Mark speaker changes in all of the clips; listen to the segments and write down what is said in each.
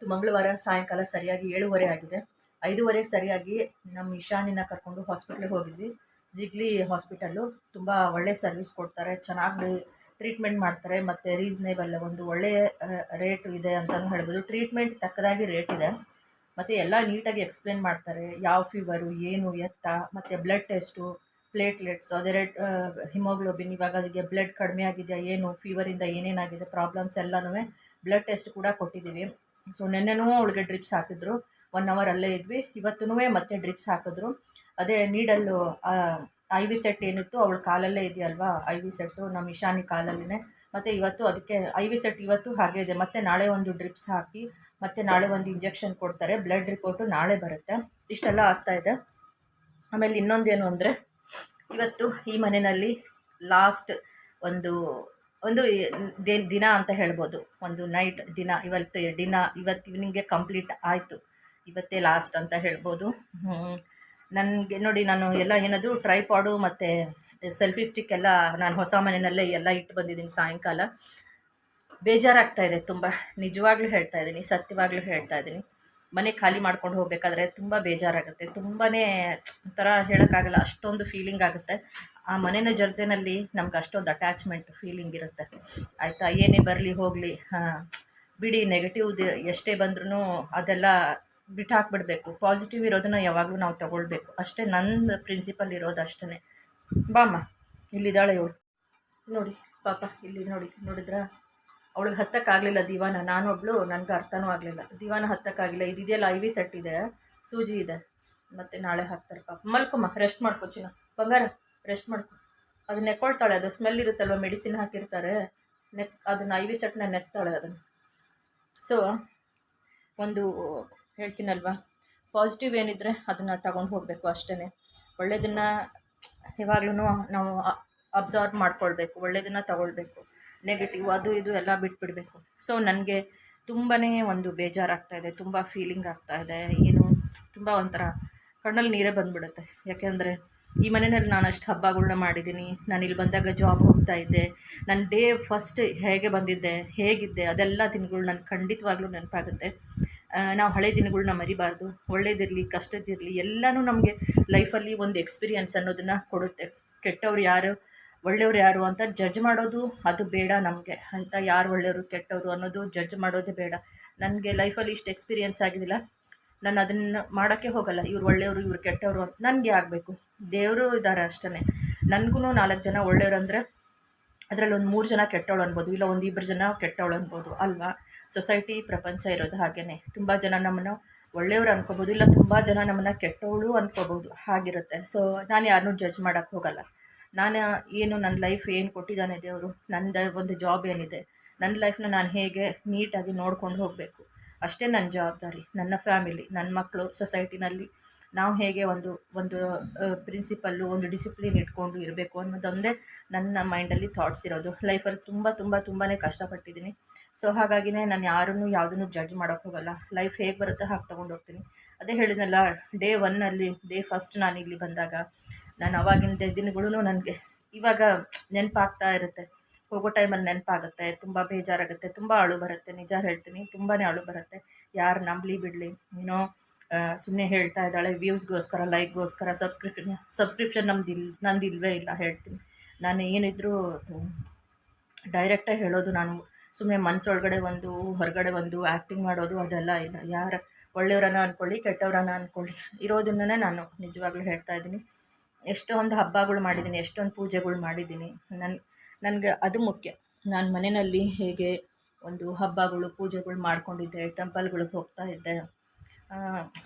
Speaker 1: ಇವತ್ತು ಮಂಗಳವಾರ, ಸಾಯಂಕಾಲ ಸರಿಯಾಗಿ ಏಳುವರೆ ಆಗಿದೆ. ಐದೂವರೆಗೆ ಸರಿಯಾಗಿ ನಮ್ಮ ಇಶಾನಿನ ಕರ್ಕೊಂಡು ಹಾಸ್ಪಿಟ್ಲಿಗೆ ಹೋಗಿದ್ವಿ. ಜಿಗ್ಲಿ ಹಾಸ್ಪಿಟಲ್ಲು ತುಂಬ ಒಳ್ಳೆ ಸರ್ವಿಸ್ ಕೊಡ್ತಾರೆ, ಚೆನ್ನಾಗಿ ಟ್ರೀಟ್ಮೆಂಟ್ ಮಾಡ್ತಾರೆ, ಮತ್ತು ರೀಸನೇಬಲ್ ಒಂದು ಒಳ್ಳೆಯ ರೇಟ್ ಇದೆ ಅಂತಲೂ ಹೇಳ್ಬೋದು. ಟ್ರೀಟ್ಮೆಂಟ್ ತಕ್ಕದಾಗಿ ರೇಟ್ ಇದೆ. ಮತ್ತು ಎಲ್ಲ ನೀಟಾಗಿ ಎಕ್ಸ್ಪ್ಲೇನ್ ಮಾಡ್ತಾರೆ, ಯಾವ ಫೀವರು ಏನು, ಎತ್ತ, ಮತ್ತು ಬ್ಲಡ್ ಟೆಸ್ಟು ಪ್ಲೇಟ್ಲೆಟ್ಸ್ ಅದೇ ರೇಟ್ ಹಿಮೋಗ್ಲೋಬಿನ್ ಇವಾಗ ಅದಕ್ಕೆ ಬ್ಲಡ್ ಕಡಿಮೆ ಆಗಿದೆಯಾ, ಏನು ಫೀವರಿಂದ ಏನೇನಾಗಿದೆ ಪ್ರಾಬ್ಲಮ್ಸ್ ಎಲ್ಲನೂ ಬ್ಲಡ್ ಟೆಸ್ಟ್ ಕೂಡ ಕೊಟ್ಟಿದ್ದೀವಿ. ಸೊ ನೆನ್ನೆನೂ ಅವಳಿಗೆ ಡ್ರಿಪ್ಸ್ ಹಾಕಿದ್ರು. ಒನ್ ಅವರ್ ಅಲ್ಲೇ ಇದ್ವಿ. ಇವತ್ತೂ ಮತ್ತೆ ಡ್ರಿಪ್ಸ್ ಹಾಕಿದ್ರು. ಅದೇ ನೀಡಲ್ಲು ಐ ವಿ ಸೆಟ್ ಏನಿತ್ತು, ಅವಳ ಕಾಲಲ್ಲೇ ಇದೆಯಲ್ವಾ? ಐ ವಿ ಸೆಟ್ಟು ನಮ್ಮ ಇಶಾನಿ ಕಾಲಲ್ಲೇ ಮತ್ತು ಇವತ್ತು ಅದಕ್ಕೆ ಐ ವಿ ಸೆಟ್ ಇವತ್ತು ಹಾಗೆ ಇದೆ. ಮತ್ತು ನಾಳೆ ಒಂದು ಡ್ರಿಪ್ಸ್ ಹಾಕಿ, ಮತ್ತು ನಾಳೆ ಒಂದು ಇಂಜೆಕ್ಷನ್ ಕೊಡ್ತಾರೆ. ಬ್ಲಡ್ ರಿಪೋರ್ಟು ನಾಳೆ ಬರುತ್ತೆ. ಇಷ್ಟೆಲ್ಲ ಇದೆ. ಆಮೇಲೆ ಇನ್ನೊಂದೇನು ಅಂದರೆ, ಇವತ್ತು ಈ ಮನೆಯಲ್ಲಿ ಲಾಸ್ಟ್ ಒಂದು ಒಂದು ದಿನ ಅಂತ ಹೇಳ್ಬೋದು. ಒಂದು ನೈಟ್ ದಿನ, ಇವತ್ತು ದಿನ, ಇವತ್ತು ಇವ್ನಿಂಗೆ ಕಂಪ್ಲೀಟ್ ಆಯಿತು. ಇವತ್ತೇ ಲಾಸ್ಟ್ ಅಂತ ಹೇಳ್ಬೋದು. ನನಗೆ ನೋಡಿ ನಾನು ಎಲ್ಲ ಏನದು ಟ್ರೈಪಾಡು ಮತ್ತು ಸೆಲ್ಫಿ ಸ್ಟಿಕ್ ಎಲ್ಲ ನಾನು ಹೊಸ ಮನೆಯಲ್ಲೇ ಎಲ್ಲ ಇಟ್ಟು ಬಂದಿದ್ದೀನಿ ಸಾಯಂಕಾಲ. ಬೇಜಾರಾಗ್ತಾ ಇದೆ ತುಂಬ. ನಿಜವಾಗ್ಲೂ ಹೇಳ್ತಾ ಇದ್ದೀನಿ, ಸತ್ಯವಾಗ್ಲೂ ಹೇಳ್ತಾ ಇದ್ದೀನಿ. ಮನೆ ಖಾಲಿ ಮಾಡ್ಕೊಂಡು ಹೋಗಬೇಕಾದ್ರೆ ತುಂಬ ಬೇಜಾರಾಗುತ್ತೆ. ತುಂಬಾ ಒಂಥರ ಹೇಳೋಕ್ಕಾಗಲ್ಲ, ಅಷ್ಟೊಂದು ಫೀಲಿಂಗ್ ಆಗುತ್ತೆ. ಆ ಮನೆಯ ಜೊತೆನಲ್ಲಿ ನಮ್ಗೆ ಅಷ್ಟೊಂದು ಅಟ್ಯಾಚ್ಮೆಂಟ್ ಫೀಲಿಂಗ್ ಇರುತ್ತೆ. ಆಯಿತಾ, ಏನೇ ಬರಲಿ ಹೋಗಲಿ, ಹಾಂ, ಬಿಡಿ ನೆಗೆಟಿವ್ ಎಷ್ಟೇ ಬಂದ್ರೂ ಅದೆಲ್ಲ ಬಿಟ್ಟು ಹಾಕ್ಬಿಡ್ಬೇಕು ಪಾಸಿಟಿವ್ ಇರೋದನ್ನ ಯಾವಾಗಲೂ ನಾವು ತಗೊಳ್ಬೇಕು. ಅಷ್ಟೇ ನನ್ನ ಪ್ರಿನ್ಸಿಪಲ್ ಇರೋದು ಅಷ್ಟೇ ಬಾಮ್ಮ, ಇಲ್ಲಿದ್ದಾಳೆ ಇವಳು. ನೋಡಿ, ಪಾಪ, ಇಲ್ಲಿ ನೋಡಿ, ನೋಡಿದ್ರ? ಅವಳಿಗೆ ಹತ್ತಕ್ಕಾಗಲಿಲ್ಲ ದಿವಾನ. ನಾನೊಬ್ಳು, ನನಗೆ ಅರ್ಥನೂ ಆಗಲಿಲ್ಲ. ದಿವಾನ ಹತ್ತಕ್ಕಾಗಿಲ್ಲ. ಇದೆಯಲ್ಲ ಐ ವಿ ಸೆಟ್ ಇದೆ. ಸೂಜಿ ಇದೆ. ಮತ್ತು ನಾಳೆ ಹಾಕ್ತಾರೆ ಪಾಪ. ಮಲ್ಕೊಮ್ಮ ರೆಸ್ಟ್ ಮಾಡ್ಕೊಚಿನ ಬಂಗಾರ. ರೆಸ್ಟ್ ಮಾಡ್ಕೊ. ಅದು ನೆಕ್ಕೊಳ್ತಾಳೆ, ಅದು ಸ್ಮೆಲ್ ಇರುತ್ತಲ್ವ ಮೆಡಿಸಿನ್ ಹಾಕಿರ್ತಾರೆ, ನೆಕ್, ಅದನ್ನು ಐ ವಿ ಸೆಟ್ನ ನೆಕ್ತಾಳೆ ಅದನ್ನು. ಸೊ ಒಂದು ಹೇಳ್ತೀನಲ್ವ ಪಾಸಿಟಿವ್ ಏನಿದ್ರೆ ಅದನ್ನು ತಗೊಂಡು ಹೋಗಬೇಕು ಅಷ್ಟೇ ಒಳ್ಳೆಯದನ್ನು ಯಾವಾಗ್ಲೂ ನಾವು ಅಬ್ಸರ್ವ್ ಮಾಡ್ಕೊಳ್ಬೇಕು ಒಳ್ಳೆಯದನ್ನು ತಗೊಳ್ಬೇಕು. ನೆಗೆಟಿವ್ ಅದು ಇದು ಎಲ್ಲ ಬಿಟ್ಬಿಡಬೇಕು. ಸೊ ನನಗೆ ತುಂಬಾ ಒಂದು ಬೇಜಾರಾಗ್ತಾ ಇದೆ, ತುಂಬ ಫೀಲಿಂಗ್ ಆಗ್ತಾ ಇದೆ, ಏನು, ತುಂಬ ಒಂಥರ ಕಣ್ಣಲ್ಲಿ ನೀರೇ ಬಂದುಬಿಡುತ್ತೆ. ಯಾಕೆಂದರೆ ಈ ಮನೆಯಲ್ಲಿ ನಾನು ಅಷ್ಟು ಹಬ್ಬಗಳನ್ನ ಮಾಡಿದ್ದೀನಿ. ನಾನು ಇಲ್ಲಿ ಬಂದಾಗ ಜಾಬ್ ಹೋಗ್ತಾ ಇದ್ದೆ. ನನ್ನ ಡೇ ಫಸ್ಟ್ ಹೇಗೆ ಬಂದಿದ್ದೆ, ಹೇಗಿದ್ದೆ, ಅದೆಲ್ಲ ದಿನಗಳು ನನ್ನ ಖಂಡಿತವಾಗ್ಲೂ ನೆನಪಾಗುತ್ತೆ. ನಾವು ಹಳೆ ದಿನಗಳನ್ನ ಮರಿಬಾರ್ದು. ಒಳ್ಳೇದಿರಲಿ, ಕಷ್ಟದಿರಲಿ, ಎಲ್ಲನೂ ನಮಗೆ ಲೈಫಲ್ಲಿ ಒಂದು ಎಕ್ಸ್ಪೀರಿಯನ್ಸ್ ಅನ್ನೋದನ್ನು ಕೊಡುತ್ತೆ. ಕೆಟ್ಟವ್ರು ಯಾರು, ಒಳ್ಳೆಯವ್ರು ಯಾರು ಅಂತ ಜಡ್ಜ್ ಮಾಡೋದು ಅದು ಬೇಡ ನಮಗೆ. ಅಂತ ಯಾರು ಒಳ್ಳೆಯವರು, ಕೆಟ್ಟವರು ಅನ್ನೋದು ಜಡ್ಜ್ ಮಾಡೋದೇ ಬೇಡ. ನನಗೆ ಲೈಫಲ್ಲಿ ಇಷ್ಟು ಎಕ್ಸ್ಪೀರಿಯನ್ಸ್ ಆಗಿದ್ದಿಲ್ಲ. ನಾನು ಅದನ್ನು ಮಾಡೋಕ್ಕೆ ಹೋಗಲ್ಲ. ಇವ್ರು ಒಳ್ಳೆಯವರು, ಇವ್ರು ಕೆಟ್ಟವರು ಅಂತ. ನನಗೆ ಆಗಬೇಕು. ದೇವರು ಇದ್ದಾರೆ ಅಷ್ಟೇ ನನಗೂ ನಾಲ್ಕು ಜನ ಒಳ್ಳೆಯವರು ಅಂದರೆ ಅದರಲ್ಲಿ ಒಂದು ಮೂರು ಜನ ಕೆಟ್ಟವಳು ಅನ್ಬೋದು, ಇಲ್ಲ ಒಂದು ಇಬ್ಬರು ಜನ ಕೆಟ್ಟವಳು ಅನ್ಬೋದು ಅಲ್ವಾ? ಸೊಸೈಟಿ, ಪ್ರಪಂಚ ಇರೋದು ಹಾಗೇ ತುಂಬ ಜನ ನಮ್ಮನ್ನು ಒಳ್ಳೆಯವರು ಅನ್ಕೋಬೋದು, ಇಲ್ಲ ತುಂಬ ಜನ ನಮ್ಮನ್ನು ಕೆಟ್ಟವಳು ಅನ್ಕೋಬೋದು, ಹಾಗಿರುತ್ತೆ. ಸೊ ನಾನು ಯಾರನ್ನೂ ಜಡ್ಜ್ ಮಾಡೋಕ್ಕೆ ಹೋಗಲ್ಲ. ನಾನು ಏನು ನನ್ನ ಲೈಫ್ ಏನು ಕೊಟ್ಟಿದ್ದಾನೆ ದೇವರು? ನನ್ನ ಒಂದು ಜಾಬ್ ಏನಿದೆ? ನನ್ನ ಲೈಫ್ನ ನಾನು ಹೇಗೆ ನೀಟಾಗಿ ನೋಡ್ಕೊಂಡು ಹೋಗಬೇಕು? ಅಷ್ಟೇ ನನ್ನ ಜವಾಬ್ದಾರಿ, ನನ್ನ ಫ್ಯಾಮಿಲಿ, ನನ್ನ ಮಕ್ಕಳು, ಸೊಸೈಟಿನಲ್ಲಿ. ನಾವು ಹೇಗೆ ಒಂದು ಒಂದು ಪ್ರಿನ್ಸಿಪಲ್ಲು, ಒಂದು ಡಿಸಿಪ್ಲಿನ್ ಇಟ್ಕೊಂಡು ಇರಬೇಕು ಅನ್ನೋದೊಂದೇ ನನ್ನ ಮೈಂಡಲ್ಲಿ ಥಾಟ್ಸ್ ಇರೋದು. ಲೈಫಲ್ಲಿ ತುಂಬ ತುಂಬ ತುಂಬಾ ಕಷ್ಟಪಟ್ಟಿದ್ದೀನಿ. ಸೊ ಹಾಗಾಗಿನೇ ನಾನು ಯಾರನ್ನೂ, ಯಾವುದನ್ನು ಜಡ್ಜ್ ಮಾಡೋಕ್ಕೆ ಹೋಗಲ್ಲ. ಲೈಫ್ ಹೇಗೆ ಬರುತ್ತೋ ಹಾಗೆ ತೊಗೊಂಡು ಹೋಗ್ತೀನಿ. ಅದೇ ಹೇಳಿದ್ನಲ್ಲ ಡೇ ಒನ್ನಲ್ಲಿ ಡೇ ಫಸ್ಟ್ ನಾನು ಇಲ್ಲಿ ಬಂದಾಗ, ನಾನು ಅವಾಗಿನ ದಿನಗಳೂ ನನಗೆ ಇವಾಗ ನೆನಪಾಗ್ತಾ ಇರುತ್ತೆ. ಹೋಗೋ ಟೈಮಲ್ಲಿ ನೆನಪಾಗುತ್ತೆ, ತುಂಬ ಬೇಜಾರಾಗುತ್ತೆ, ತುಂಬ ಅಳು ಬರುತ್ತೆ. ನಿಜ ಹೇಳ್ತೀನಿ ತುಂಬಾ ಅಳು ಬರುತ್ತೆ. ಯಾರು ನಂಬಲಿ ಬಿಡಲಿ ಏನೋ ಸುಮ್ಮನೆ ಹೇಳ್ತಾ ಇದ್ದಾಳೆ ವ್ಯೂಸ್ಗೋಸ್ಕರ ಲೈಕ್ಗೋಸ್ಕರ ಸಬ್ಸ್ಕ್ರಿಪ್ಷನ್ ಸಬ್ಸ್ಕ್ರಿಪ್ಷನ್ ನಮ್ದು ಇಲ್, ನಂದು ಇಲ್ಲವೇ ಇಲ್ಲ ಹೇಳ್ತೀನಿ. ನಾನು ಏನಿದ್ರೂ ಡೈರೆಕ್ಟಾಗಿ ಹೇಳೋದು ನಾನು ಸುಮ್ಮನೆ ಮನಸ್ಸೊಳಗಡೆ ಒಂದು, ಹೊರಗಡೆ ಒಂದು ಆ್ಯಕ್ಟಿಂಗ್ ಮಾಡೋದು ಅದೆಲ್ಲ ಇಲ್ಲ. ಯಾರು, ಒಳ್ಳೆಯವರನ್ನ ಅಂದ್ಕೊಳ್ಳಿ ಕೆಟ್ಟವರನ್ನ ಅಂದ್ಕೊಳ್ಳಿ ಇರೋದನ್ನೇ ನಾನು ನಿಜವಾಗ್ಲೂ ಹೇಳ್ತಾ ಇದ್ದೀನಿ. ಎಷ್ಟೊಂದು ಹಬ್ಬಗಳು ಮಾಡಿದ್ದೀನಿ, ಎಷ್ಟೊಂದು ಪೂಜೆಗಳು ಮಾಡಿದ್ದೀನಿ. ನನ್ನ ನನಗೆ ಅದು ಮುಖ್ಯ. ನಾನು ಮನೆಯಲ್ಲಿ ಹೇಗೆ ಒಂದು ಹಬ್ಬಗಳು, ಪೂಜೆಗಳು ಮಾಡ್ಕೊಂಡಿದ್ದೆ, ಟೆಂಪಲ್ಗಳಿಗೆ ಹೋಗ್ತಾ ಇದ್ದೆ.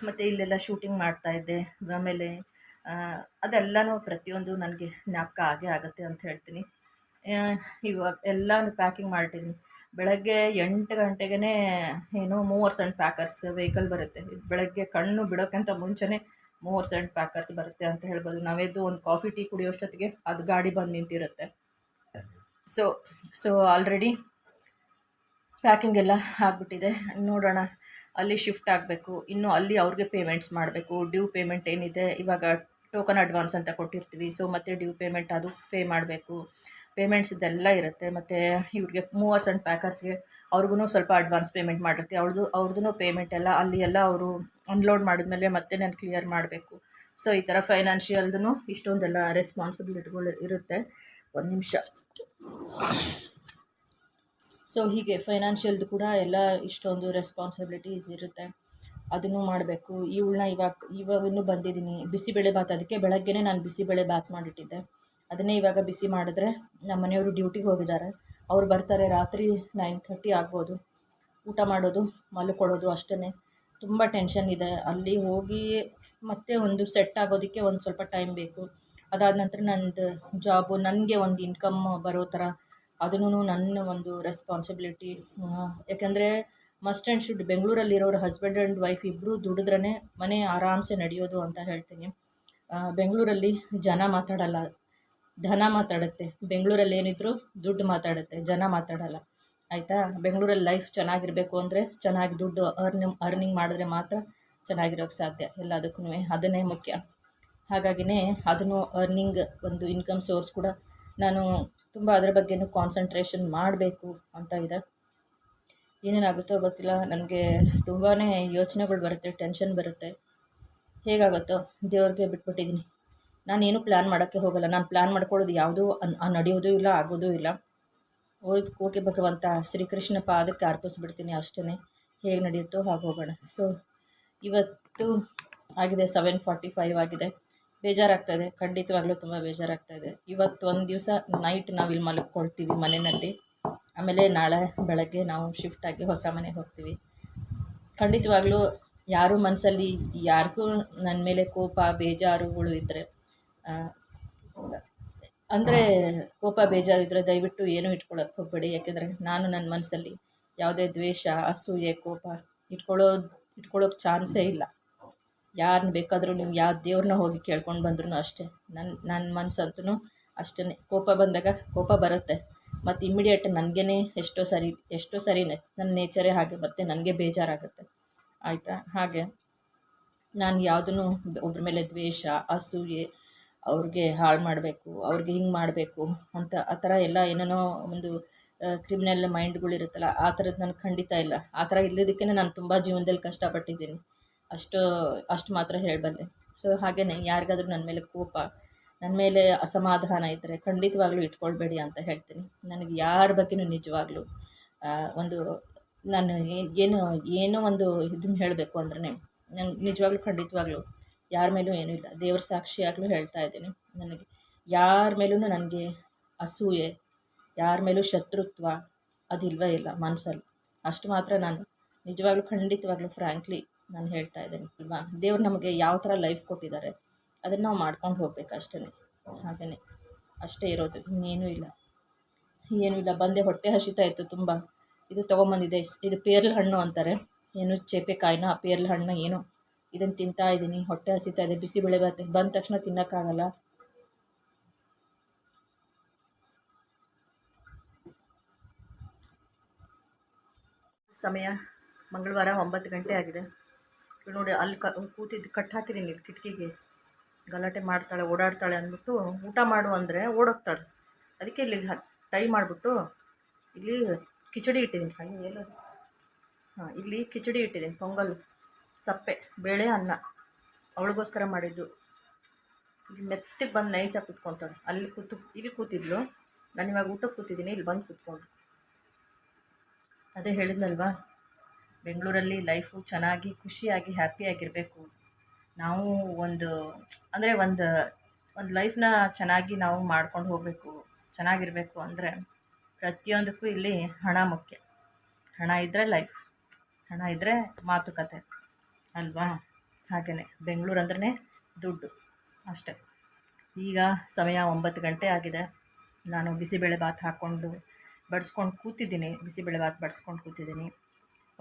Speaker 1: ಮತ್ತು ಇಲ್ಲೆಲ್ಲ ಶೂಟಿಂಗ್ ಮಾಡ್ತಾಯಿದ್ದೆ ಆಮೇಲೆ ಅದೆಲ್ಲನೂ ಪ್ರತಿಯೊಂದು ನನಗೆ ಜ್ಞಾಪಕ ಆಗೇ ಆಗುತ್ತೆ ಅಂತ ಹೇಳ್ತೀನಿ. ಇವಾಗ ಎಲ್ಲನೂ ಪ್ಯಾಕಿಂಗ್ ಮಾಡ್ತೀನಿ. ಬೆಳಗ್ಗೆ ಎಂಟು ಗಂಟೆಗೇ ಏನು ಮೂವರ್ಸ್ ಆ್ಯಂಡ್ ಪ್ಯಾಕರ್ಸ್ ವೆಹಿಕಲ್ ಬರುತ್ತೆ. ಬೆಳಗ್ಗೆ ಕಣ್ಣು ಬಿಡೋಕ್ಕಿಂತ ಮುಂಚೆನೇ ಮೂವರ್ಸ್ ಆ್ಯಂಡ್ ಪ್ಯಾಕರ್ಸ್ ಬರುತ್ತೆ ಅಂತ ಹೇಳ್ಬೋದು. ನಾವೆದ್ದು ಒಂದು ಕಾಫಿ ಟೀ ಕುಡಿಯೋಷ್ಟೊತ್ತಿಗೆ ಅದು ಗಾಡಿ ಬಂದು ನಿಂತಿರುತ್ತೆ. ಸೊ ಸೊ ಆಲ್ರೆಡಿ ಪ್ಯಾಕಿಂಗ್ ಎಲ್ಲ ಆಗಿಬಿಟ್ಟಿದೆ. ನೋಡೋಣ, ಅಲ್ಲಿ ಶಿಫ್ಟ್ ಆಗಬೇಕು. ಇನ್ನು ಅಲ್ಲಿ ಅವ್ರಿಗೆ ಪೇಮೆಂಟ್ಸ್ ಮಾಡಬೇಕು. ಡ್ಯೂ ಪೇಮೆಂಟ್ ಏನಿದೆ? ಇವಾಗ ಟೋಕನ್ ಅಡ್ವಾನ್ಸ್ ಅಂತ ಕೊಟ್ಟಿರ್ತೀವಿ. ಸೊ ಮತ್ತೆ ಡ್ಯೂ ಪೇಮೆಂಟ್ ಅದು ಪೇ ಮಾಡಬೇಕು. ಪೇಮೆಂಟ್ಸ್ ಇದೆಲ್ಲ ಇರುತ್ತೆ. ಮತ್ತು ಇವ್ರಿಗೆ ಮೂವರ್ಸ್ ಆ್ಯಂಡ್ ಪ್ಯಾಕರ್ಸ್ಗೆ ಅವ್ರಿಗೂ ಸ್ವಲ್ಪ ಅಡ್ವಾನ್ಸ್ ಪೇಮೆಂಟ್ ಮಾಡಿರ್ತೀವಿ. ಅವ್ರದ್ದು ಅವ್ರದ್ದು ಪೇಮೆಂಟ್ ಎಲ್ಲ, ಅಲ್ಲಿ ಎಲ್ಲ ಅವರು ಅನ್ಲೋಡ್ ಮಾಡಿದ್ಮೇಲೆ ಮತ್ತೆ ನಾನು ಕ್ಲಿಯರ್ ಮಾಡಬೇಕು. ಸೊ ಈ ಥರ ಫೈನಾನ್ಷಿಯಲ್ದು ಇಷ್ಟೊಂದೆಲ್ಲ ರೆಸ್ಪಾನ್ಸಿಬಿಲಿಟಿಗಳು ಇರುತ್ತೆ. ಒಂದು ನಿಮಿಷ. ಸೊ ಹೀಗೆ ಫೈನಾನ್ಷಿಯಲ್ದು ಕೂಡ ಎಲ್ಲ ಇಷ್ಟೊಂದು ರೆಸ್ಪಾನ್ಸಿಬಿಲಿಟೀಸ್ ಇರುತ್ತೆ. ಅದನ್ನು ಮಾಡಬೇಕು. ಇವಳನ್ನ ಇವಾಗ ಇವಾಗ ಬಂದಿದ್ದೀನಿ. ಬಿಸಿಬೇಳೆ ಭಾತ್ ಅದಕ್ಕೆ ಬೆಳಗ್ಗೆನೇ ನಾನು ಬಿಸಿಬೇಳೆ ಭಾತ್ ಮಾಡಿಟ್ಟಿದ್ದೆ. ಅದನ್ನೇ ಇವಾಗ ಬಿಸಿ ಮಾಡಿದ್ರೆ ನಮ್ಮ ಮನೆಯವರು ಡ್ಯೂಟಿಗೆ ಹೋಗಿದ್ದಾರೆ. ಅವ್ರು ಬರ್ತಾರೆ ರಾತ್ರಿ ನೈನ್ ಥರ್ಟಿ ಆಗ್ಬೋದು. ಊಟ ಮಾಡೋದು, ಮಲ್ಕೊಳ್ಳೋದು ಅಷ್ಟೇ ತುಂಬ ಟೆನ್ಷನ್ ಇದೆ. ಅಲ್ಲಿ ಹೋಗಿ ಮತ್ತೆ ಒಂದು ಸೆಟ್ ಆಗೋದಕ್ಕೆ ಒಂದು ಸ್ವಲ್ಪ ಟೈಮ್ ಬೇಕು. ಅದಾದ ನಂತರ ನಂದು ಜಾಬು ನನಗೆ ಒಂದು ಇನ್ಕಮ್ ಬರೋ ಥರ ಅದನ್ನು ನನ್ನ ಒಂದು ರೆಸ್ಪಾನ್ಸಿಬಿಲಿಟಿ ಯಾಕೆಂದರೆ ಮಸ್ಟ್ ಆ್ಯಂಡ್ ಶುಡ್ ಬೆಂಗಳೂರಲ್ಲಿರೋರು ಹಸ್ಬೆಂಡ್ ಆ್ಯಂಡ್ ವೈಫ್ ಇಬ್ಬರು ದುಡಿದ್ರೇ ಮನೆ ಆರಾಮ್ಸೆ ನಡೆಯೋದು ಅಂತ ಹೇಳ್ತೀನಿ. ಬೆಂಗಳೂರಲ್ಲಿ ಜನ ಮಾತಾಡಲ್ಲ, ಧನ ಮಾತಾಡುತ್ತೆ. ಬೆಂಗಳೂರಲ್ಲಿ ಏನಿದ್ರು ದುಡ್ಡು ಮಾತಾಡುತ್ತೆ, ಜನ ಮಾತಾಡಲ್ಲ. ಆಯಿತಾ? ಬೆಂಗಳೂರಲ್ಲಿ ಲೈಫ್ ಚೆನ್ನಾಗಿರಬೇಕು ಅಂದರೆ ಚೆನ್ನಾಗಿ ದುಡ್ಡು ಅರ್ನಿಂಗ್ ಅರ್ನಿಂಗ್ ಮಾಡಿದ್ರೆ ಮಾತ್ರ ಚೆನ್ನಾಗಿರೋಕ್ಕೆ ಸಾಧ್ಯ ಎಲ್ಲದಕ್ಕೂ ಅದನ್ನೇ ಮುಖ್ಯ. ಹಾಗಾಗಿನೇ ಅದನ್ನು ಅರ್ನಿಂಗ್ ಒಂದು ಇನ್ಕಮ್ ಸೋರ್ಸ್ ಕೂಡ ನಾನು ತುಂಬ ಅದರ ಬಗ್ಗೆನೂ ಕಾನ್ಸಂಟ್ರೇಷನ್ ಮಾಡಬೇಕು ಅಂತ ಇದೆ. ಏನೇನಾಗುತ್ತೋ ಗೊತ್ತಿಲ್ಲ. ನನಗೆ ತುಂಬಾ ಯೋಚನೆಗಳು ಬರುತ್ತೆ ಟೆನ್ಷನ್ ಬರುತ್ತೆ. ಹೇಗಾಗುತ್ತೋ? ದೇವ್ರಿಗೆ ಬಿಟ್ಬಿಟ್ಟಿದ್ದೀನಿ ನಾನೇನು ಪ್ಲ್ಯಾನ್ ಮಾಡೋಕ್ಕೆ ಹೋಗಲ್ಲ. ನಾನು ಪ್ಲ್ಯಾನ್ ಮಾಡ್ಕೊಳ್ಳೋದು ಯಾವುದೂ ಅನ್ ನಡೆಯೋದು ಇಲ್ಲ, ಆಗೋದೂ ಇಲ್ಲ. ಹೋಗಿ ಹೋಗಿ ಭಗವಂತ, ಶ್ರೀಕೃಷ್ಣ ಪಾದಕ್ಕೆ ಅರ್ಪಿಸ್ಬಿಡ್ತೀನಿ ಅಷ್ಟೇ ಹೇಗೆ ನಡೆಯುತ್ತೋ ಹಾಗೆ ಹೋಗೋಣ. ಸೊ ಇವತ್ತು ಆಗಿದೆ ಸೆವೆನ್ ಫಾರ್ಟಿ ಫೈವ್ ಆಗಿದೆ. ಬೇಜಾರಾಗ್ತಾಯಿದೆ ಖಂಡಿತವಾಗ್ಲೂ ತುಂಬ ಬೇಜಾರಾಗ್ತಾಯಿದೆ ಇವತ್ತು ಒಂದು ದಿವಸ ನೈಟ್ ನಾವು ಇಲ್ಲಿ ಮಲ್ಕೊಳ್ತೀವಿ ಮನೆಯಲ್ಲಿ. ಆಮೇಲೆ ನಾಳೆ ಬೆಳಗ್ಗೆ ನಾವು ಶಿಫ್ಟ್ ಆಗಿ ಹೊಸ ಮನೆಗೆ ಹೋಗ್ತೀವಿ. ಖಂಡಿತವಾಗ್ಲೂ ಯಾರು ಮನಸ್ಸಲ್ಲಿ ಯಾರಿಗೂ ನನ್ನ ಮೇಲೆ ಕೋಪ, ಬೇಜಾರುಗಳು ಇದ್ದರೆ ಅಂದರೆ ಕೋಪ, ಬೇಜಾರು ಇದ್ದರೆ ದಯವಿಟ್ಟು ಏನೂ ಇಟ್ಕೊಳ್ಳೋಕೆ ಹೋಗಬೇಡಿ. ಯಾಕೆಂದರೆ ನಾನು ನನ್ನ ಮನಸ್ಸಲ್ಲಿ ಯಾವುದೇ ದ್ವೇಷ, ಅಸೂಯೆ, ಕೋಪ ಇಟ್ಕೊಳ್ಳೋ ಇಟ್ಕೊಳ್ಳೋಕೆ ಚಾನ್ಸೇ ಇಲ್ಲ. ಯಾರನ್ನ ಬೇಕಾದರೂ ನೀವು ಯಾವ ದೇವ್ರನ್ನ ಹೋಗಿ ಕೇಳ್ಕೊಂಡು ಬಂದ್ರೂ ಅಷ್ಟೇ. ನನ್ನ ನನ್ನ ಮನಸ್ಸಂತೂ ಅಷ್ಟೇ ಕೋಪ ಬಂದಾಗ ಕೋಪ ಬರುತ್ತೆ. ಮತ್ತು ಇಮ್ಮಿಡಿಯೇಟ್ ನನಗೇ ಎಷ್ಟೋ ಸರಿ ಎಷ್ಟೋ ಸರಿ ನನ್ನ ನೇಚರೇ ಹಾಗೆ, ಮತ್ತು ನನಗೆ ಬೇಜಾರಾಗುತ್ತೆ. ಆಯಿತಾ? ಹಾಗೆ ನಾನು ಯಾವುದನ್ನು ಒಬ್ಬರ ಮೇಲೆ ದ್ವೇಷ, ಅಸೂಯೆ, ಅವ್ರಿಗೆ ಹಾಳು ಮಾಡಬೇಕು, ಅವ್ರಿಗೆ ಹಿಂಗೆ ಮಾಡಬೇಕು ಅಂತ ಆ ಥರ ಎಲ್ಲ ಏನೇನೋ ಒಂದು ಕ್ರಿಮಿನಲ್ ಮೈಂಡ್ಗಳಿರುತ್ತಲ್ಲ ಆ ಥರದ್ದು ನನಗೆ ಖಂಡಿತ ಇಲ್ಲ. ಆ ಥರ ಇಲ್ಲದಕ್ಕೇ ನಾನು ತುಂಬ ಜೀವನದಲ್ಲಿ ಕಷ್ಟಪಟ್ಟಿದ್ದೀನಿ. ಅಷ್ಟು ಅಷ್ಟು ಮಾತ್ರ ಹೇಳಬಲ್ಲೆ ಸೊ ಹಾಗೆಯೇ ಯಾರಿಗಾದ್ರೂ ನನ್ನ ಮೇಲೆ ಕೋಪ ನನ್ನ ಮೇಲೆ ಅಸಮಾಧಾನ ಇದ್ದರೆ ಖಂಡಿತವಾಗ್ಲೂ ಇಟ್ಕೊಳ್ಬೇಡಿ ಅಂತ ಹೇಳ್ತೀನಿ. ನನಗೆ ಯಾರ ಬಗ್ಗೆನೂ ನಿಜವಾಗ್ಲೂ ಒಂದು ನಾನು ಏನು, ಏನೋ ಒಂದು ಇದನ್ನು ಹೇಳಬೇಕು ಅಂದ್ರೆ ನಂಗೆ ನಿಜವಾಗ್ಲೂ ಖಂಡಿತವಾಗ್ಲೂ ಯಾರ ಮೇಲೂ ಏನೂ ಇಲ್ಲ. ದೇವ್ರ ಸಾಕ್ಷಿಯಾಗಲೂ ಹೇಳ್ತಾ ಇದ್ದೀನಿ. ನನಗೆ ಯಾರ ಮೇಲೂ ನನಗೆ ಅಸೂಯೆ, ಯಾರ ಮೇಲೂ ಶತ್ರುತ್ವ ಅದಿಲ್ವೇ ಇಲ್ಲ ಮನಸ್ಸಲ್ಲಿ ಅಷ್ಟು ಮಾತ್ರ ನಾನು ನಿಜವಾಗ್ಲೂ ಖಂಡಿತವಾಗ್ಲೂ ಫ್ರ್ಯಾಂಕ್ಲಿ ನಾನು ಹೇಳ್ತಾ ಇದ್ದೀನಿ, ಅಲ್ವಾ? ದೇವ್ರು ನಮಗೆ ಯಾವ ಥರ ಲೈಫ್ ಕೊಟ್ಟಿದ್ದಾರೆ, ಅದನ್ನು ನಾವು ಮಾಡ್ಕೊಂಡು ಹೋಗ್ಬೇಕು ಅಷ್ಟೇ ಹಾಗೆಯೇ ಅಷ್ಟೇ ಇರೋದು, ಇನ್ನೇನೂ ಇಲ್ಲ. ಏನೂ ಇಲ್ಲ, ಬಂದೆ ಹೊಟ್ಟೆ ಹಸಿತಾ ಇತ್ತು ತುಂಬ. ಇದು ತೊಗೊಂಬಂದಿದೆ ಇದು ಪೇರ್ಲ ಹಣ್ಣು ಅಂತಾರೆ. ಏನು ಚೇಪೆಕಾಯಿನ ಆ ಪೇರ್ಲ ಹಣ್ಣು ಏನು ಇದನ್ನು ತಿಂತಾ ಇದ್ದೀನಿ, ಹೊಟ್ಟೆ ಹಸಿತಾ ಇದೆ ಬಿಸಿಬೇಳೆ ಬಾತ್, ಬಂದ ತಕ್ಷಣ ತಿನ್ನೋಕ್ಕಾಗಲ್ಲ. ಸಮಯ ಮಂಗಳವಾರ ಒಂಬತ್ತು ಗಂಟೆ ಆಗಿದೆ. ನೋಡಿ, ಅಲ್ಲಿ ಕ, ಕೂತಿದ್ದು ಕಟ್ ಹಾಕಿದೀನಿ ಕಿಟಕಿಗೆ. ಗಲಾಟೆ ಮಾಡ್ತಾಳೆ, ಓಡಾಡ್ತಾಳೆ ಅಂದ್ಬಿಟ್ಟು ಊಟ ಮಾಡು ಅಂದರೆ ಓಡೋಗ್ತಾಳೆ. ಅದಕ್ಕೆ ಇಲ್ಲಿ ಟೈ ಮಾಡಿಬಿಟ್ಟು ಇಲ್ಲಿ ಕಿಚಡಿ ಇಟ್ಟಿದ್ದೀನಿ ಹಾಗೆ ಏನು ಹಾಂ, ಇಲ್ಲಿ ಕಿಚಡಿ ಇಟ್ಟಿದ್ದೀನಿ, ಪೊಂಗಲ್, ಸಪ್ಪೆ, ಬೇಳೆ, ಅನ್ನ. ಅವಳಿಗೋಸ್ಕರ ಮಾಡಿದ್ದು. ಇಲ್ಲಿ ಮೆತ್ತಗೆ ಬಂದು ನೈಸಾಗಿ ಕುತ್ಕೊತಾಳೆ. ಅಲ್ಲಿ ಕೂತು, ಇಲ್ಲಿ ಕೂತಿದ್ಲು. ನಾನು ಇವಾಗ ಊಟಕ್ಕೆ ಕೂತಿದ್ದೀನಿ, ಇಲ್ಲಿ ಬಂದು ಕೂತ್ಕೊಂಡು ಅದೇ ಹೇಳಿದ್ನಲ್ವಾ? ಬೆಂಗಳೂರಲ್ಲಿ ಲೈಫು ಚೆನ್ನಾಗಿ, ಖುಷಿಯಾಗಿ, ಹ್ಯಾಪಿಯಾಗಿರಬೇಕು. ನಾವು ಒಂದು, ಅಂದರೆ ಒಂದು ಒಂದು ಲೈಫ್ನ ಚೆನ್ನಾಗಿ ನಾವು ಮಾಡ್ಕೊಂಡು ಹೋಗಬೇಕು, ಚೆನ್ನಾಗಿರಬೇಕು ಅಂದರೆ ಪ್ರತಿಯೊಂದಕ್ಕೂ ಇಲ್ಲಿ ಹಣ ಮುಖ್ಯ. ಹಣ ಇದ್ದರೆ ಲೈಫ್, ಹಣ ಇದ್ದರೆ ಮಾತುಕತೆ, ಅಲ್ವಾ? ಹಾಗೆಯೇ ಬೆಂಗಳೂರು ಅಂದ್ರೆ ದುಡ್ಡು ಅಷ್ಟೆ. ಈಗ ಸಮಯ ಒಂಬತ್ತು ಗಂಟೆ ಆಗಿದೆ. ನಾನು ಬಿಸಿಬೇಳೆ ಭಾತ್ ಹಾಕ್ಕೊಂಡು ಬಡಿಸ್ಕೊಂಡು ಕೂತಿದ್ದೀನಿ, ಬಿಸಿಬೇಳೆ ಭಾತ್ ಬಡಿಸ್ಕೊಂಡು ಕೂತಿದ್ದೀನಿ.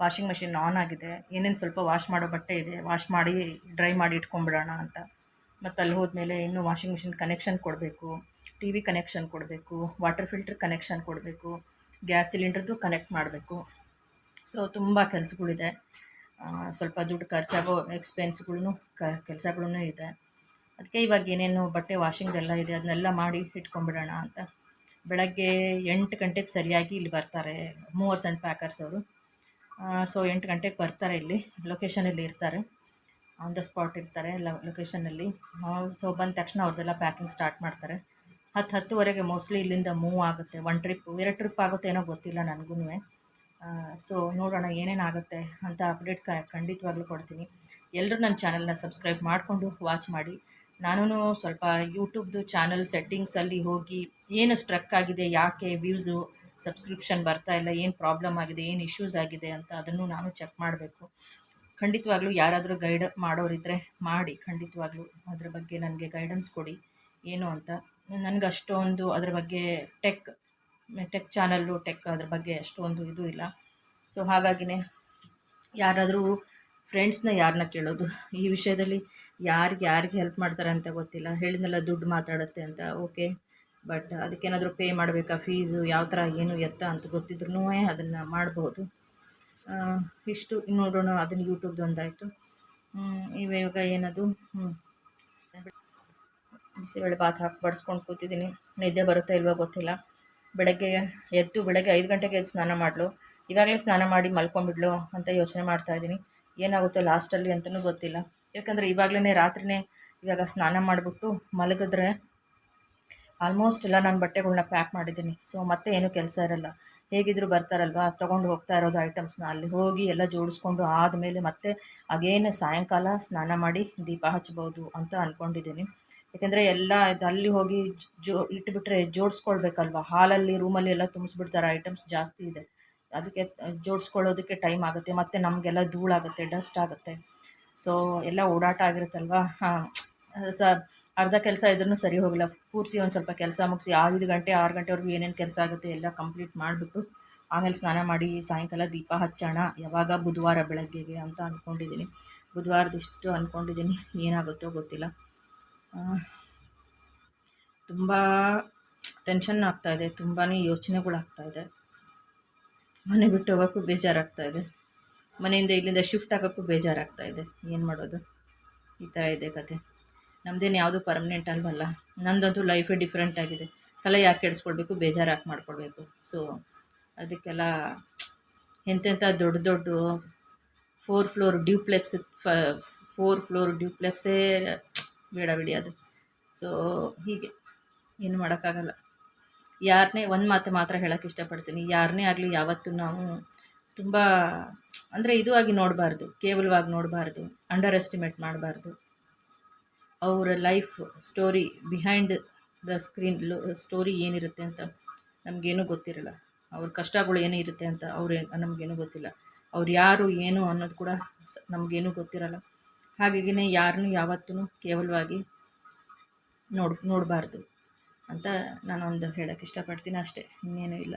Speaker 1: ವಾಷಿಂಗ್ ಮೆಷಿನ್ ಆನ್ ಆಗಿದೆ, ಏನೇನು ಸ್ವಲ್ಪ ವಾಶ್ ಮಾಡೋ ಬಟ್ಟೆ ಇದೆ, ವಾಶ್ ಮಾಡಿ, ಡ್ರೈ ಮಾಡಿ ಇಟ್ಕೊಂಡ್ಬಿಡೋಣ ಅಂತ. ಮತ್ತು ಅಲ್ಲಿ ಹೋದ್ಮೇಲೆ ಇನ್ನೂ ವಾಷಿಂಗ್ ಮೆಷಿನ್ ಕನೆಕ್ಷನ್ ಕೊಡಬೇಕು ಟಿ ವಿ ಕನೆಕ್ಷನ್ ಕೊಡಬೇಕು ವಾಟರ್ ಫಿಲ್ಟ್ರ್ ಕನೆಕ್ಷನ್ ಕೊಡಬೇಕು ಗ್ಯಾಸ್ ಸಿಲಿಂಡ್ರದ್ದು ಕನೆಕ್ಟ್ ಮಾಡಬೇಕು. ಸೊ ತುಂಬ ಕೆಲಸಗಳಿದೆ. ಸ್ವಲ್ಪ ದುಡ್ಡು ಖರ್ಚಾಗೋ ಎಕ್ಸ್ಪೆನ್ಸ್ಗಳೂ ಕ ಕೆಲಸಗಳೂ ಇದೆ. ಅದಕ್ಕೆ ಇವಾಗ ಏನೇನು ಬಟ್ಟೆ ವಾಷಿಂಗ್ದೆಲ್ಲ ಇದೆ ಅದನ್ನೆಲ್ಲ ಮಾಡಿ ಇಟ್ಕೊಂಡ್ಬಿಡೋಣ ಅಂತ. ಬೆಳಗ್ಗೆ ಎಂಟು ಗಂಟೆಗೆ ಸರಿಯಾಗಿ ಇಲ್ಲಿ ಬರ್ತಾರೆ ಮೂವರು ಸಣ್ಣ ಪ್ಯಾಕರ್ಸ್ ಅವರು. ಸೊ ಎಂಟು ಗಂಟೆಗೆ ಬರ್ತಾರೆ ಇಲ್ಲಿ. ಲೊಕೇಶನಲ್ಲಿ ಇರ್ತಾರೆ. ಆನ್ ದ ಸ್ಪಾಟ್ ಇರ್ತಾರೆ ಲೊಕೇಶನಲ್ಲಿ ಸೊ ಬಂದ ತಕ್ಷಣ ಅವ್ರದ್ದೆಲ್ಲ ಪ್ಯಾಕಿಂಗ್ ಸ್ಟಾರ್ಟ್ ಮಾಡ್ತಾರೆ. ಹತ್ತು ಹತ್ತುವರೆಗೆ ಮೋಸ್ಟ್ಲಿ ಇಲ್ಲಿಂದ ಮೂವ್ ಆಗುತ್ತೆ. ಒನ್ ಟ್ರಿಪ್ ಎರಡು ಟ್ರಿಪ್ ಆಗುತ್ತೆ ಏನೋ ಗೊತ್ತಿಲ್ಲ ನನಗೂ ಸೊ ನೋಡೋಣ ಏನೇನು ಆಗುತ್ತೆ ಅಂತ ಅಪ್ಡೇಟ್ ಕ, ಖಂಡಿತವಾಗ್ಲೂ ಕೊಡ್ತೀನಿ. ಎಲ್ಲರೂ ನನ್ನ ಚಾನಲ್ನ ಸಬ್ಸ್ಕ್ರೈಬ್ ಮಾಡಿಕೊಂಡು ವಾಚ್ ಮಾಡಿ. ನಾನು ಸ್ವಲ್ಪ ಯೂಟ್ಯೂಬ್ದು ಚಾನಲ್ ಸೆಟ್ಟಿಂಗ್ಸಲ್ಲಿ ಹೋಗಿ ಏನು ಸ್ಟ್ರಕ್ ಆಗಿದೆ, ಯಾಕೆ ವ್ಯೂಸು ಸಬ್ಸ್ಕ್ರಿಪ್ಷನ್ ಬರ್ತಾ ಇಲ್ಲ, ಏನು ಪ್ರಾಬ್ಲಮ್ ಆಗಿದೆ, ಏನು ಇಶ್ಯೂಸ್ ಆಗಿದೆ ಅಂತ ಅದನ್ನು ನಾನು ಚೆಕ್ ಮಾಡಬೇಕು. ಖಂಡಿತವಾಗ್ಲೂ ಯಾರಾದರೂ ಗೈಡ್ ಮಾಡೋರಿದ್ದರೆ ಮಾಡಿ, ಖಂಡಿತವಾಗ್ಲೂ ಅದ್ರ ಬಗ್ಗೆ ನನಗೆ ಗೈಡೆನ್ಸ್ ಕೊಡಿ. ಏನು ಅಂತ. ನನಗೆ ಅಷ್ಟೊಂದು ಅದ್ರ ಬಗ್ಗೆ ಟೆಕ್ ಟೆಕ್ ಚಾನಲ್ಲು ಟೆಕ್ ಅದ್ರ ಬಗ್ಗೆ ಅಷ್ಟೊಂದು ಇದು ಇಲ್ಲ. ಸೊ ಹಾಗಾಗಿನೇ ಯಾರಾದರೂ ಫ್ರೆಂಡ್ಸ್ನ ಯಾರನ್ನ ಕೇಳೋದು? ಈ ವಿಷಯದಲ್ಲಿ ಯಾರಿಗೆ ಯಾರಿಗೆ ಹೆಲ್ಪ್ ಮಾಡ್ತಾರೆ ಅಂತ ಗೊತ್ತಿಲ್ಲ. ಹೇಳಿದ್ನೆಲ್ಲ ದುಡ್ಡು ಮಾತಾಡುತ್ತೆ ಅಂತ. ಓಕೆ ಬಟ್ ಅದಕ್ಕೇನಾದರೂ ಪೇ ಮಾಡಬೇಕಾ? ಫೀಸು ಯಾವ ಥರ ಏನು ಎತ್ತ ಅಂತ ಗೊತ್ತಿದ್ರೂ ಅದನ್ನು ಮಾಡ್ಬೋದು. ಇಷ್ಟು. ನೋಡೋಣ ಅದನ್ನು ಯೂಟ್ಯೂಬ್ದು ಒಂದಾಯಿತು. ಇವಾಗ ಏನದು? ಬಿಸಿಬೇಳೆ ಬಾತ್ ಹಾಕಿ ಬಡಿಸ್ಕೊಂಡು ಕೂತಿದ್ದೀನಿ. ನಿದ್ದೆ ಬರುತ್ತಾ ಇಲ್ವೋ ಗೊತ್ತಿಲ್ಲ. ಬೆಳಗ್ಗೆ ಎದ್ದು ಬೆಳಗ್ಗೆ ಐದು ಗಂಟೆಗೆ ಎದ್ದು ಸ್ನಾನ ಮಾಡಲು. ಇವಾಗಲೇ ಸ್ನಾನ ಮಾಡಿ ಮಲ್ಕೊಂಡ್ಬಿಡ್ಲು ಅಂತ ಯೋಚನೆ ಮಾಡ್ತಾ ಇದ್ದೀನಿ. ಏನಾಗುತ್ತೋ ಲಾಸ್ಟಲ್ಲಿ ಅಂತಲೂ ಗೊತ್ತಿಲ್ಲ. ಯಾಕಂದರೆ ಇವಾಗಲೇ ರಾತ್ರಿನೇ ಇವಾಗ ಸ್ನಾನ ಮಾಡಿಬಿಟ್ಟು ಮಲಗಿದ್ರೆ ಆಲ್ಮೋಸ್ಟ್ ಎಲ್ಲ ನಾನು ಬಟ್ಟೆಗಳನ್ನ ಪ್ಯಾಕ್ ಮಾಡಿದ್ದೀನಿ. ಸೊ ಮತ್ತೆ ಏನೂ ಕೆಲಸ ಇರಲ್ಲ. ಹೇಗಿದ್ರು ಬರ್ತಾರಲ್ವ? ತೊಗೊಂಡು ಹೋಗ್ತಾ ಇರೋದು ಐಟಮ್ಸ್ನ ಅಲ್ಲಿ ಹೋಗಿ ಎಲ್ಲ ಜೋಡಿಸ್ಕೊಂಡು ಆದಮೇಲೆ ಮತ್ತೆ ಅಗೇನು ಸಾಯಂಕಾಲ ಸ್ನಾನ ಮಾಡಿ ದೀಪ ಹಚ್ಬೋದು ಅಂತ ಅಂದ್ಕೊಂಡಿದ್ದೀನಿ ಯಾಕೆಂದರೆ ಎಲ್ಲ ಇದು ಅಲ್ಲಿ ಹೋಗಿ ಜೋ, ಇಟ್ಬಿಟ್ರೆ ಜೋಡಿಸ್ಕೊಳ್ಬೇಕಲ್ವ? ಹಾಲಲ್ಲಿ ರೂಮಲ್ಲಿ ಎಲ್ಲ ತುಂಬಿಸ್ಬಿಡ್ತಾರೆ ಐಟಮ್ಸ್ ಜಾಸ್ತಿ ಇದೆ. ಅದಕ್ಕೆ ಜೋಡಿಸ್ಕೊಳ್ಳೋದಕ್ಕೆ ಟೈಮ್ ಆಗುತ್ತೆ. ಮತ್ತು ನಮಗೆಲ್ಲ ಧೂಳಾಗುತ್ತೆ ಡಸ್ಟ್ ಆಗುತ್ತೆ. ಸೊ ಎಲ್ಲ ಓಡಾಟ ಆಗಿರುತ್ತಲ್ವ? ಸ ಅರ್ಧ ಕೆಲಸ ಇದ್ರೂ ಸರಿ ಹೋಗಿಲ್ಲ. ಪೂರ್ತಿ ಒಂದು ಸ್ವಲ್ಪ ಕೆಲಸ ಮುಗಿಸಿ ಐದು ಗಂಟೆ, ಆರು ಗಂಟೆವರೆಗೂ ಏನೇನು ಕೆಲಸ ಆಗುತ್ತೆ ಎಲ್ಲ ಕಂಪ್ಲೀಟ್ ಮಾಡಿಬಿಟ್ಟು ಆಮೇಲೆ ಸ್ನಾನ ಮಾಡಿ ಸಾಯಂಕಾಲ ದೀಪ ಹಚ್ಚೋಣ. ಯಾವಾಗ ಬುಧವಾರ ಬೆಳಗ್ಗೆಗೆ ಅಂತ ಅಂದ್ಕೊಂಡಿದ್ದೀನಿ ಬುಧವಾರದಿಷ್ಟು ಅಂದ್ಕೊಂಡಿದ್ದೀನಿ ಏನಾಗುತ್ತೋ ಗೊತ್ತಿಲ್ಲ. ತುಂಬ ಟೆನ್ಷನ್ ಆಗ್ತಾಯಿದೆ ತುಂಬಾ ಯೋಚನೆಗಳಾಗ್ತಾಯಿದೆ. ಮನೆ ಬಿಟ್ಟು ಹೋಗೋಕ್ಕೂ ಬೇಜಾರಾಗ್ತಾಯಿದೆ. ಮನೆಯಿಂದ ಇಲ್ಲಿಂದ ಶಿಫ್ಟ್ ಆಗೋಕ್ಕೂ ಬೇಜಾರಾಗ್ತಾಯಿದೆ. ಏನು ಮಾಡೋದು? ಈ ಥರ ಇದೆ ಕತೆ. ನಮ್ಮದೇನು ಯಾವುದು ಪರ್ಮನೆಂಟ್ ಅಲ್ವಲ್ಲ. ನಂದಂತೂ ಲೈಫೇ ಡಿಫ್ರೆಂಟ್ ಆಗಿದೆ. ತಲೆ ಯಾಕೆ ಕೆಡಿಸ್ಕೊಳ್ಬೇಕು ಬೇಜಾರು ಯಾಕೆ ಮಾಡ್ಕೊಳ್ಬೇಕು ಸೊ ಅದಕ್ಕೆಲ್ಲ ಎಂತೆಂಥ ದೊಡ್ಡ ದೊಡ್ಡ four floor duplex four floor ಡ್ಯೂಪ್ಲೆಕ್ಸೇ ಬೇಡ ಬಿಡಿ ಅದು. ಸೊ ಹೀಗೆ. ಏನು ಮಾಡೋಕ್ಕಾಗಲ್ಲ. ಯಾರನ್ನೇ ಒಂದು ಮಾತು ಮಾತ್ರ ಹೇಳೋಕ್ಕೆ ಇಷ್ಟಪಡ್ತೀನಿ. ಯಾರನ್ನೇ ಆಗಲಿ ಯಾವತ್ತೂ ನಾವು ತುಂಬ ಅಂದರೆ ಇದು ಆಗಿ ನೋಡಬಾರ್ದು. ಕೇವಲವಾಗಿ ನೋಡಬಾರ್ದು. ಅಂಡರ್ ಎಸ್ಟಿಮೇಟ್ ಮಾಡಬಾರ್ದು. ಅವರ life story behind the screen story ಏನಿರುತ್ತೆ ಅಂತ ನಮಗೇನೂ ಗೊತ್ತಿರಲ್ಲ. ಅವ್ರ ಕಷ್ಟಗಳು ಏನಿರುತ್ತೆ ಅಂತ ಅವ್ರು, ನಮಗೇನೂ ಗೊತ್ತಿಲ್ಲ. ಅವ್ರು ಯಾರು, ಏನು ಅನ್ನೋದು ಕೂಡ ನಮಗೇನೂ ಗೊತ್ತಿರಲ್ಲ. ಹಾಗಾಗಿನೇ ಯಾರನ್ನೂ ಯಾವತ್ತೂ ಕೇವಲವಾಗಿ ನೋಡ್, ನೋಡಬಾರ್ದು ಅಂತ ನಾನೊಂದು ಹೇಳೋಕ್ಕೆ ಇಷ್ಟಪಡ್ತೀನಿ ಅಷ್ಟೇ. ಇನ್ನೇನೂ ಇಲ್ಲ.